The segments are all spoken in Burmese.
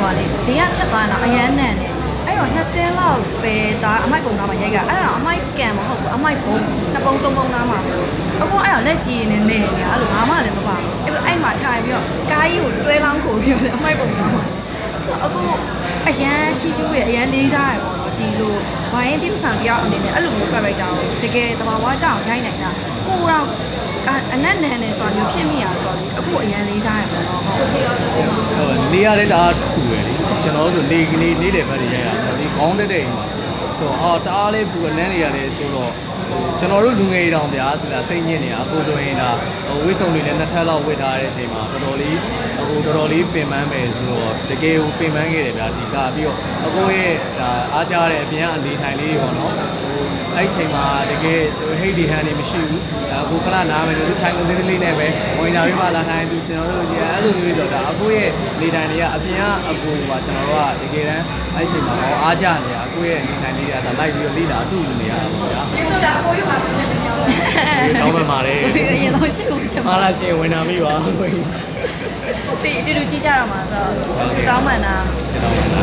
ပေါ်လေဘေးကဖြတ်သွားတာအရန်နန်တယ်အဲ့တော့နှစ်ဆင်းလောက်ပဲဒါအမိုက်ပုံသားမှာရိုက်ကအဲ့ဒါအမိုက်ကံမဟုတ်ဘူးအမိုက်ပုံနှစ်ပုံသုံးပုံသားမှာပဲအခုအဲ့တော့လက်ကြီးနေနေနေအဲ့လိုဘာမှလည်းမပါဘူးအဲ့အဲ့မှာထိုင်ပြီးတော့ကားကြီးကိုတွဲလောင်းခိုပြီးတော့အမိုက်ပုံသားမှာဆိုအခုအရန်ချီကျူးရအရန်လေးစားရပေါ့နော် ဒီလိုဝိုင်းတိ ਉ ဆောင်တယောက်အနေနဲ့အဲ့လိုမျိုး character ကိုတကယ်တဘာဝကြအောင်ရိုက်နိုင်တာကိုတော့အနက်နန်နေဆိုတာမျိုးဖြစ်မိရဆိုတော့လေအခုအရန်လေးစားရပေါ့နော်ဟုတ်ဟိုနေရတဲ့တအားပူရလေကျွန်တော်တို့ဆိုနေကနေနေလေဘက်တွေရိုက်ရတာဒီခေါင်းတက်တဲ့အိမ်မှာဆိုတော့အာတအားလေးပူအနမ်းနေရတယ်ဆိုတော့ဟို ကျွန်တော်တို့လူငယ်တွေတောင်ဗျာသူကစိတ်ညစ်နေတာအခုဆိုရင်ဒါဟိုဝိဆုံတွေလည်းနှစ်ထပ်လောက်ဝစ်ထားတဲ့အချိန်မှာတော်တော်လေးဟိုတော်တော်လေးပင်ပန်းမယ်ဆိုတော့တကယ်ကိုပင်ပန်းခဲ့တယ်ဗျာဒီကပြီးတော့အကိုရဲ့ဒါအားကြတဲ့အပြင်အနေထိုင်လေးတွေပေါ့နော်ဟို အဲ့ဒီချိန်မှာတကယ်ဟိတ်ဒီဟန်နေမရှိဘူးအခုခဏနားမယ်လို့သူထိုင်ကုန်သေးသေးလေးနဲ့ပဲဝင်တာပြီးမှလာထိုင်သူကျွန်တော်တို့ကြီးအဲ့လိုမျိုးဆိုတော့ဒါအကိုရဲ့နေထိုင်တွေကအပြင်ကအကိုကကျွန်တော်တို့ကတကယ်တမ်းအဲ့ဒီချိန်မှာတော့အားကြနေတာအကိုရဲ့နေထိုင်လေးတွေကဒါလိုက်ပြီးတော့လိလာအတူတူနေရတာပေါ့ဗျာဒီဆိုတာအကိုရုပ်ပါဖြစ်နေတယ်တောင်းမှမှာတယ်အရင်ဆုံးရှိကုန် ချင်မာပါလာရှင်ဝင်တာမိပါကိုကြီးဒီအတူတူကြည့်ကြတော့မှာဆိုတော့တူတောင်းမှန်တာကျွန်တော်ဝင်လာ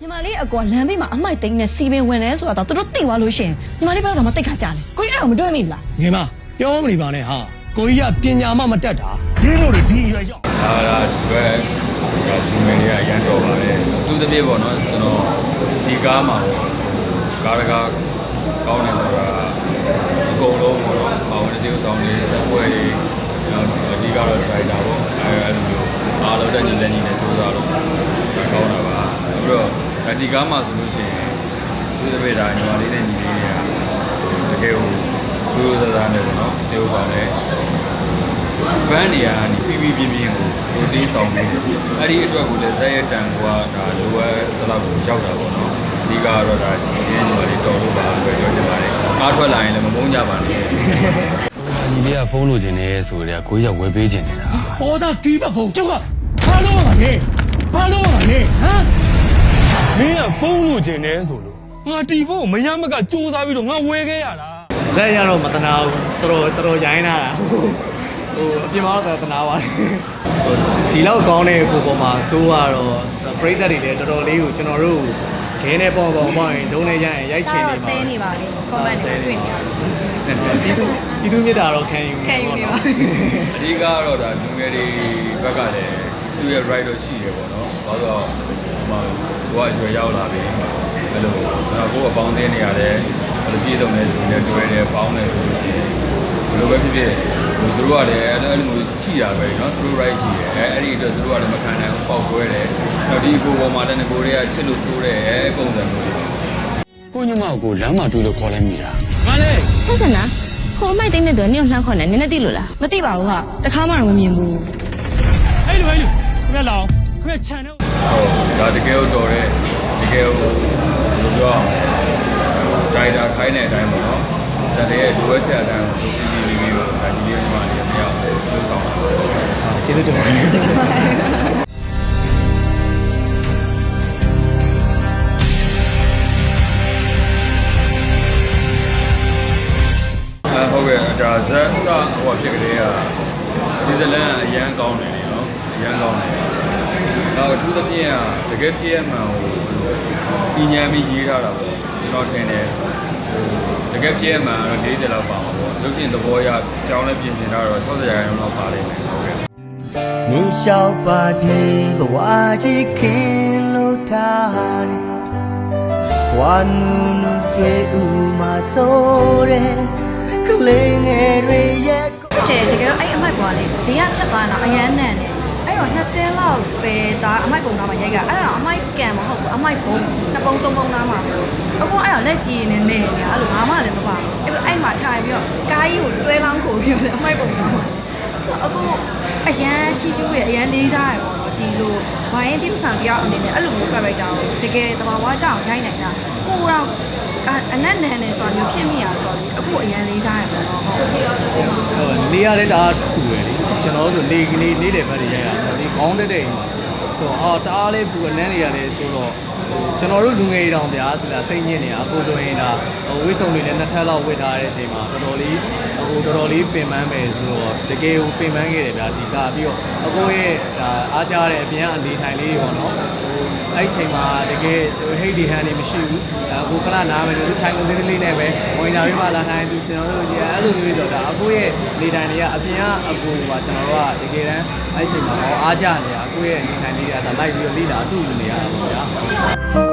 ညီမလေးအကွာလမ်းဘေးမှာအမိုက်သိန်းနဲ့စီပင်ဝင်နေဆိုတာတော့သူတို့သိသွားလို့ရှရင်ညီမလေးဘယ်တော့မှတိတ်ခါကြလဲကိုကြီးအဲ့တော့မတွေ့မိဘူးလားငယ်မပြောမနေပါနဲ့ဟာကိုကြီးကပညာမှမတတ်တာဒီလိုတွေဒီအရွယ်ရောက်ဒါဒါတွေ့ဒါဒီမင်းလေးကရမ်းတော်ပါတယ်သူတစ်ပြည့်ပေါ့နော်ကျွန်တော်ဒီကားမှာပေါ့ကားတကားကောင်းတယ်ဆိုတာအကုန်လုံးပေါ့ နော်ပါဝင်တဲ့ဆောင်တွေစပွဲတွေကျွန်တော်အဓိကတော့ driver ပေါ့အဲအဲ့လိုမျိုးအားလုံးတက်ညီလက်ညီနဲ့စူးစမ်းလို့ကောင်းတာပါပြီးတော့ဒီကားမှာဆိုလို့ရှိရင်သူတစ်ပြည့်ဒါညီမလေးနဲ့ညီလေးတွေကတကယ်ကိုသူ့စကားနဲ့ပေါ့နော်တေးဥဆောင်တယ်ဗန်းနေရာကနေဖြည်းဖြည်းပြင်းပြင်းကိုကိုတင်းဆောင်နေအဲ့ဒီအတွက်ကိုလည်းဇက်ရတန်ကဒါလိုအပ်သလောက်ကိုရောက်တာပေါ့နော်အဓိကကတော့ဒါဒီနေ့ညီမလေးတော်လို့ပါလို့ပဲပြောချင်ပါတယ်ကားထွက်လာရင်လည်းမမုန်းကြပါနဲ့ ညီလေးကဖုန်းလိုချင်တယ်ဆိုတော့ကိုကြီးကဝယ်ပေးချင်နေတာပေါ်သားတီးပါဖုန်းကျောက်ကဘာလို့မလဲဘာလို့မလဲဟမ်မင်းကဖုန်းလိုချင်တယ်ဆိုလို့ငါတီဖုန်းကိုမရမကစူးစမ်းပြီးတော့ငါဝယ်ခဲ့ရတာဇက်ရတော့မတနာဘူးတော်တော်တော်ရိုင်းလာတာဟိုအပြင်မှာတော့တနာပါတယ်ဒီလောက်ကောင်းတဲ့ကိုပေါ်မှာစိုးရတော့ပရိသတ်တွေလည်းတော်တော်လေးကိုကျွန်တော်တို့ ခဲနဲ့ပေါ့ပေါ့ပေါ့ရင်ဒုံးနဲ့ရရင်ရိုက်ချင်နေဆဲနေပါလေ comment တွေတွေ့နေရတယ်ပြည်သူပြည်သူမြတ်တာတော့ခံယူခံယူနေပါအဓိကကတော့ဒါလူငယ်တွေဘက်ကလည်းသူ့ရဲ့ right တော့ရှိတယ်ပေါ့နော်ဘာလို့တော့ဟိုမှာကိုကအကျွေရောက်လာပြီအဲ့လိုတော့ကိုကအပေါင်းအသင်းနေရတယ်အဲ့လိုပြည်စုံနေသူနဲ့တွေ့တယ်ပေါင်းတယ်ဆိုလို့ရှိရင် ဘယ်လိုပဲဖြစ်ဖြစ်ဟိုသူတို့ကလည်းအဲ့လိုမျိုးရှိတာပဲเนาะသူတို့ right ရှိတယ်အဲအဲ့ဒီအတွက်သူတို့ကလည်းမခံနိုင်ဘူးပေါက်ကွဲတယ်နောက်ဒီအကိုပေါ်မှာလည်းငကိုတွေကချစ်လို့ဆိုးတယ်အဲပုံစံမျိုးတွေ ကိုညမကိုလမ်းမှာတွေ့လို့ခေါ်လိုက်မိတာငါလေ ဟုတ်စနာဟိုအမိုက်သိန်းတဲ့တော့နင့်ကိုလှမ်းခေါ်နေနင်းနဲ့တိလို့လား မသိပါဘူးဟာတခါမှတော့မမြင်ဘူး အဲ့လိုအဲ့လိုခရက်လောင်ခရက်ချန်တော့ ဟုတ်ဒါတကယ်ကိုတော်တဲ့တကယ်ကိုဘယ်လိုပြောအောင်ဒိုင်တာခိုင်းတဲ့အတိုင်းပေါ့နော် ဇက်ရဲ့လိုအပ်ချက်အတိုင်းကိုပြီးပြီးပြီးကိုဒါဒီလေးမှလေးပြောင်းလုပ်ဆောင်တာကျေးဇူးတင်ပါတယ်အဲဟုတ်ကဲ့ဒါဇက်စဟိုဖြစ်ကလေးကဒီဇလန်အရန်ကောင်းတယ်လေနော်အရန်ကောင်းတယ်နောက်အထူးသဖြင့်ကတကယ်ဖြစ်ရမှန်ကိုပြညာပြီးရေးထားတာပေါ့ကျွန်တော်ထင်တယ်ဟို တကယ်ဖြစ်ရမှန်တော့40လောက်ပါမှာပေါ့လို့ရှိရင်သဘောရကြောင်းလည်းပြင်ဆင်ထားတော့60ရာခိုင်နှုန်းလောက်ပါလိမ့်မယ်ဟုတ်ကဲ့နေလျှောက်ပါဒီဘဝကြီးခင်လို့ထားတယ်ဝါနုနုတေဥမာဆိုတဲ့ကလေးငယ်တွေရဲ့ဟုတ်တယ်တကယ်တော့အဲ့အမိုက်ပေါ်လေဘေးကဖြတ်သွားတာအရန်နန်တယ်အဲ့ တော့နှစ်ဆင်းလောက်ပဲဒါအမိုက်ပုံသားမှာရိုက်ကအဲ့ဒါအမိုက်ကံမဟုတ်ဘူးအမိုက်ပုံနှစ်ပုံသုံးပုံသားမှာပဲအခုအဲ့တော့လက်ကြီးနေနေနေအဲ့လိုဘာမှလည်းမပါဘူးအဲ့အဲ့မှာထိုင်ပြီးတော့ကားကြီးကိုတွဲလောင်းခိုပြီးတော့အမိုက်ပုံသားမှာဆိုအခုအရန်ချီကျူးရအရန်လေးစားရပေါ့နော်ဒီလိုဝိုင်းတိ ਉ ဆောင်တယောက်အနေနဲ့အဲ့လိုမျိုး character ကိုတကယ်တဘာဝကြအောင်ရိုက်နိုင်တာကိုတော့အနက်နန်နေဆိုတာမျိုးဖြစ်မိရဆိုတော့လေအခုအရန်လေးစားရပေါ့နော်ဟုတ်ဟိုနေရတဲ့တအားပူရလေကျွန်တော်တို့ဆိုနေကနေနေလေဘက်တွေရိုက်ရတာဒီ ခေါင်းတက်တဲ့အိမ်မှာဆိုတော့အာတအားလေးပူအနမ်းနေရတယ်ဆိုတော့ဟိုကျွန်တော်တို့လူငယ်တွေတောင်ဗျာသူကစိတ်ညစ်နေတာအခုဆိုရင်ဒါဟိုဝိဆုံတွေလည်းနှစ်ထပ်လောက်ဝစ်ထားတဲ့အချိန်မှာတော်တော်လေးဟိုတော်တော်လေးပင်ပန်းမယ်ဆိုတော့တကယ်ကိုပင်ပန်းခဲ့တယ်ဗျာဒီကပြီးတော့အကိုရဲ့ဒါအားကြတဲ့အပြင်အနေထိုင်လေးတွေပေါ့နော် ဟိုအဲ့ဒီချိန်မှာတကယ်ဟိတ်ဒီဟန်နေမရှိဘူးအခုခဏနားမယ်လို့သူထိုင်ကုန်သေးသေးလေးနဲ့ပဲမော်နီတာပြီးမှလာထိုင်သူကျွန်တော်တို့ကြီးအဲ့လိုမျိုးဆိုတာအခုရဲ့နေထိုင်တွေကအပြင်ကအကူပါကျွန်တော်တို့ကတကယ်တမ်းအဲ့ဒီချိန်မှာအားကြနေတာအခုရဲ့နေထိုင်လေးတွေကလိုက်ပြီးတော့လိလာအတူနေရတာပေါ့ဗျာ